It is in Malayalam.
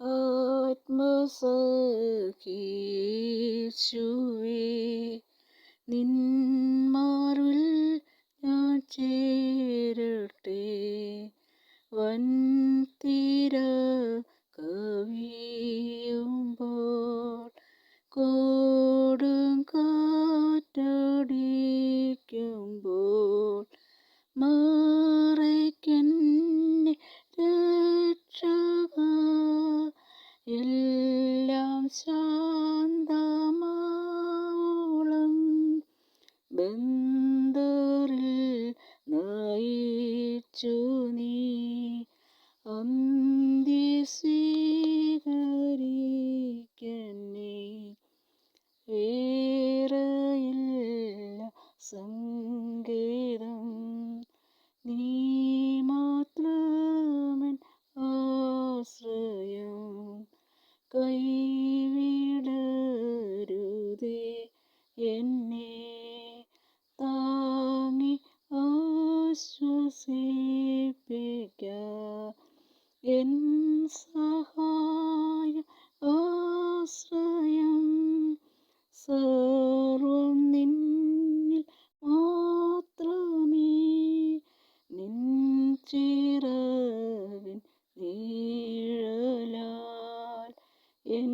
ആത്മസഖീശുവേ നിന്മാറിൽ ഞാൻ ചേരട്ടെ. വൻ തീര കവിയുമ്പോൾ കോടും കാറ്റടിക്കുമ്പോൾ മറയ്ക്കെന്നെ ശാന്തമാവോളം ബന്ധറിൽ നയിച്ചു നീ. അന്ത്യസ്വീകരിക്കന്നെ വേറെയില്ല സങ്കേതം തന്നെ താങ്ങി ആശ്വസിപ്പിക്ക എൻ സഹായ ആശ്രയം സർവം നിന്നിൽ മാത്രമേ നിൻ ചിറവിൻ നീഴലാൽ എൻ